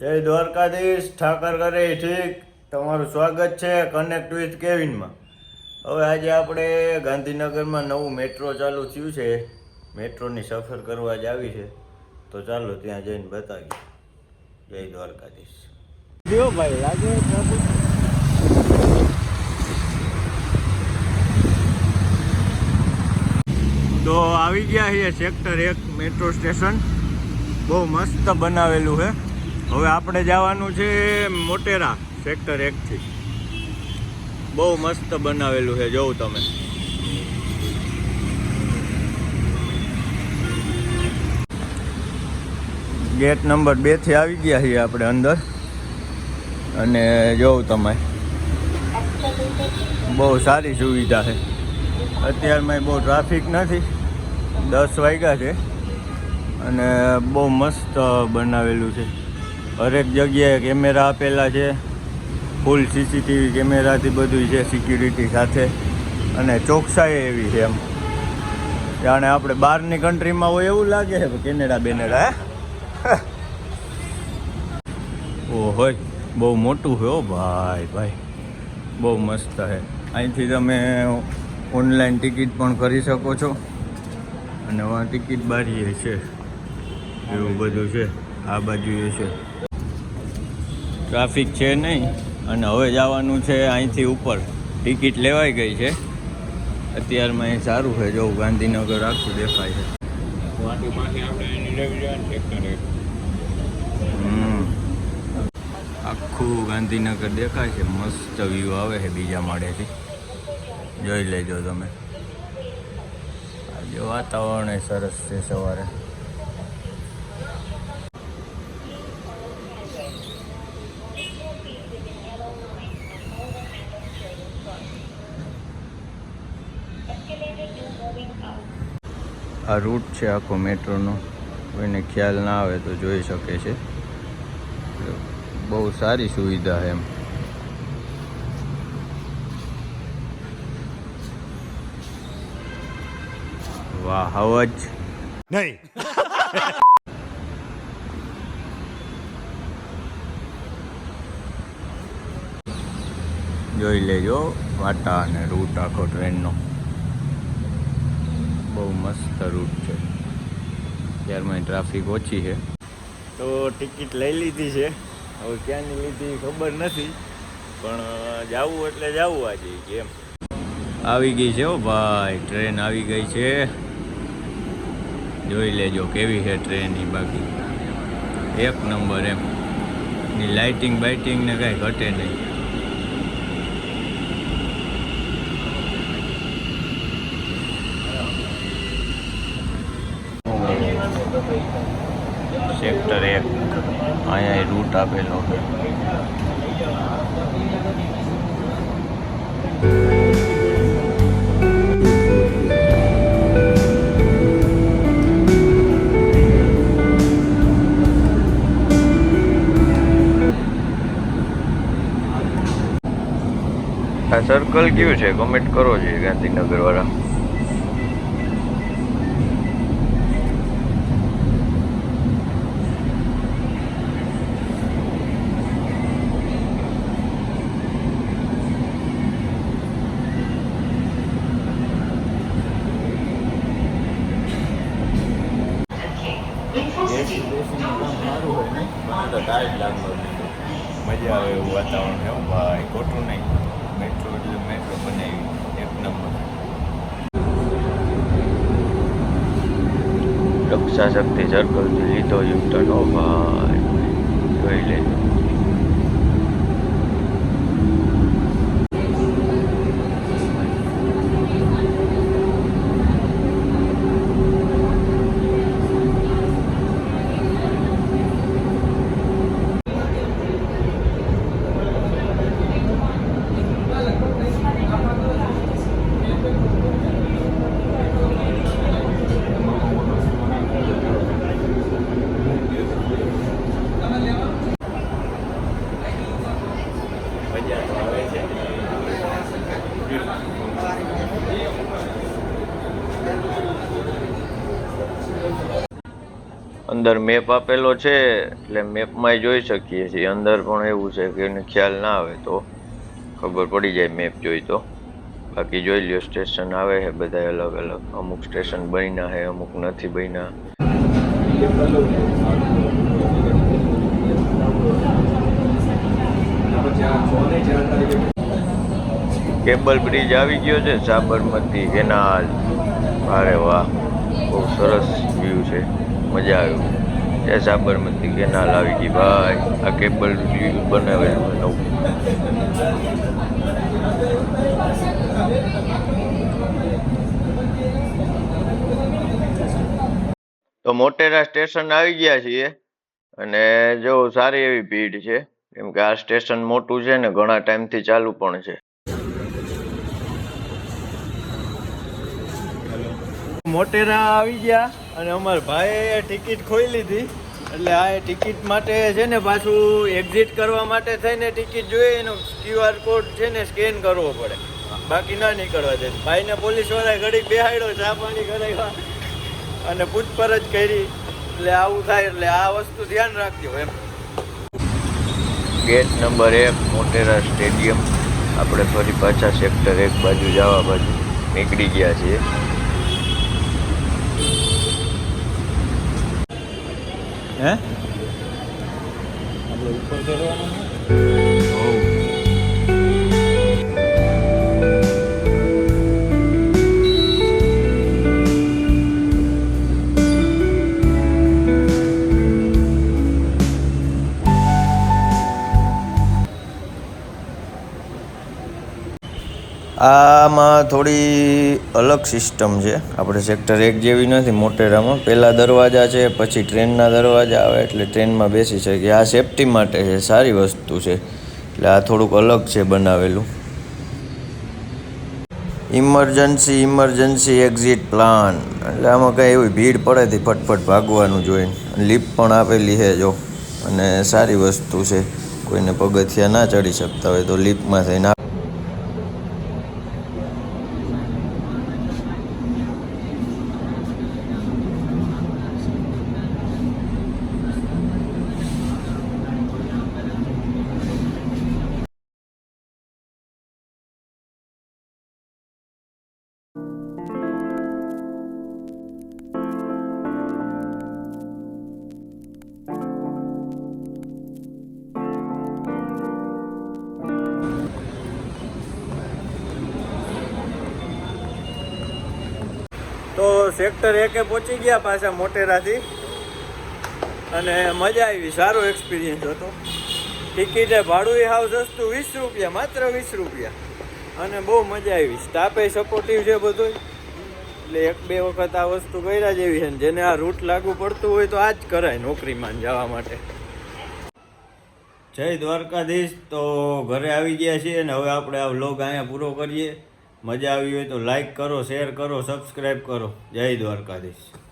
જય દ્વારકાધીશ ઠાકર કરે ઠીક. તમારું સ્વાગત છે કનેક્ટ વિથ કેવિનમાં હવે આજે આપણે ગાંધીનગરમાં નવું મેટ્રો ચાલુ થયું છે. મેટ્રોની સફર કરવા જ આવી છે. તો ચાલો ત્યાં જઈને બતાવીએ. જય દ્વારકાધીશ. દેવો ભાઈ લાગે તો આવી ગયા છીએ સેક્ટર એક મેટ્રો સ્ટેશન બહુ મસ્ત બનાવેલું છે. હવે આપણે જવાનું છે મોટેરા, સેક્ટર એકથી. બહુ મસ્ત બનાવેલું છે, જોઉં તમે. ગેટ નંબર બેથી આવી ગયા છીએ આપણે અંદર. અને જોઉં તમે. બહુ સારી સુવિધા છે. અત્યારમાં બહુ ટ્રાફિક નથી. દસ વાગ્યા છે. અને બહુ મસ્ત બનાવેલું છે. હરેક જગ્યાએ કેમેરા આપેલા છે. ફૂલ સીસીટીવી કેમેરાથી બધું છે સિક્યુરિટી સાથે. અને ચોકસાઈ એવી છે એમ. જાણે આપણે બહારની કન્ટ્રીમાં હોય એવું લાગે છે કેનેડા બેનેડા, હે? હોય. બહુ મોટું હો ભાઈ ભાઈ. બહુ મસ્ત છે. અહીંથી તમે ઓનલાઈન ટિકિટ પણ કરી શકો છો. અને ટિકિટ બારીએ છે. એવું બધું છે. આ બાજુ એ છે. ટ્રાફિક છે નહીં. અને હવે જવાનું છે અહીંથી ઉપર. ટિકિટ લેવાઈ ગઈ છે. અત્યારમાં એ સારું છે. જો ગાંધીનગર આખું દેખાય છે. હમ. આખું ગાંધીનગર દેખાય છે. મસ્ત વ્યૂ આવે છે બીજા માળેથી. જોઈ લેજો તમે. આજે વાતાવરણ સરસ છે સવારે. આ રૂટ છે આખો મેટ્રોનો. કોઈને ખ્યાલ ના આવે તો જોઈ શકે છે. બહુ સારી સુવિધા એમ. વાહ હવજ નહીં. જોઈ લેજો વાટા અને રૂટ આખો ટ્રેનનો બહુ મસ્ત રૂટ છે. ત્યારમાં ટ્રાફિક ઓછી છે. તો ટિકિટ લઈ લીધી છે. હવે ક્યાંની લીધી ખબર નથી પણ જવું એટલે જવું આજે કેમ આવી ગઈ છે હો ભાઈ ટ્રેન આવી ગઈ છે. જોઈ લેજો કેવી છે ટ્રેનની બાકી. એક નંબર એમ. ની લાઇટિંગ બાઇટિંગ ને કાંઈ ઘટે નહીં. સેક્ટર એક. અહીંયા રૂટ આપેલો છે. સર્કલ કયું છે? કમેન્ટ કરો જોઈએ ગાંધીનગર વાળા મજા આવે એવું વાતાવરણ એવું ભાઈ ખોટું નહીં. મેટ્રો એટલે મેટ્રો બનાવી, એક નંબર રક્ષા શક્તિ સર્કલથી લીધો યુટર્ન ઓ ભાઈ, જોઈ લેજો. અંદર મેપ આપેલો છે, એટલે મેપમાં જોઈ શકીએ છીએ. અંદર પણ એવું છે કે એને ખ્યાલ ના આવે તો. ખબર પડી જાય મેપ જોઈ તો. બાકી જોઈ લ્યો સ્ટેશન આવે છે બધા અલગ અલગ. અમુક સ્ટેશન બન્યા છે, અમુક નથી બન્યા. કેબલ બ્રિજ આવી ગયો છે, સાબરમતી કેનાલ. અરે વાહ, બહુ સરસ વ્યૂ છે. મજા આવ્યું એ સાબરમતી કેનાલ આવી ગઈ ભાઈ. આ કેબલ બનાવેલું નવું. તો મોટેરા સ્ટેશન આવી ગયા છીએ અને જો સારી એવી ભીડ છે. કેમ કે આ સ્ટેશન મોટું છે ને ઘણા ટાઈમથી ચાલુ પણ છે. મોટેરા આવી ગયા અને અમારા ભાઈએ ટિકિટ ખોઈ લીધી. એટલે આ ટિકિટ માટે છે ને પાછું એક્ઝિટ કરવા માટે થઈને ટિકિટ જોઈએ, એનો ક્યુઆર કોડ છે ને સ્કેન કરવો પડે. બાકી ના નીકળવા દે. ભાઈને પોલીસવાળાએ ઘડી બેહાડ્યો, ચા પાણી કરાવ્યા અને પૂછપરછ કરી. એટલે આવું થાય, એટલે આ વસ્તુ ધ્યાન રાખજો એમ. ગેટ નંબર એક, મોટેરા સ્ટેડિયમ. આપણે ફરી પાછા સેક્ટર એક બાજુ જવા બાજુ નીકળી ગયા છીએ. હે? આપણે ઉપર ચડવાનું આમાં થોડી અલગ સિસ્ટમ છે. આપણે સેક્ટર એક જેવી નથી, મોટેરામાં. પહેલા દરવાજા છે, પછી ટ્રેનના દરવાજા આવે, એટલે ટ્રેનમાં બેસી શકીએ આ સેફટી માટે છે, સારી વસ્તુ છે. એટલે આ થોડુંક અલગ છે બનાવેલું. ઇમરજન્સી ઇમરજન્સી એક્ઝિટ પ્લાન એટલે આમાં કાંઈ એવી ભીડ પડેથી ફટફટ ભાગવાનું જોઈને. લિફ્ટ પણ આપેલી છે જો. અને સારી વસ્તુ છે. કોઈને પગથિયા ના ચડી શકતા હોય તો લિફ્ટમાં થઈને સેક્ટર એકે પહોંચી ગયા પાછા મોટેરાથી. અને મજા આવી, સારો એક્સપિરિયન્સ હતો. ટિકિટે ભાડું હાવ સસ્તું, વીસ રૂપિયા, માત્ર વીસ રૂપિયા. અને બહુ મજા આવી. સ્ટાફે સપોર્ટિવ છે બધું એટલે એક બે વખત આ વસ્તુ કર્યા જેવી છે ને જેને આ રૂટ લાગુ પડતું હોય તો આ જ કરાય નોકરીમાં જવા માટે. જય દ્વારકાધીશ. તો ઘરે આવી ગયા છીએ ને હવે આપણે આ વ્લોગ અહીંયા પૂરો કરીએ. મજા આવી હોય તો લાઈક કરો શેર કરો સબસ્ક્રાઈબ કરો. જય દ્વારકાધીશ.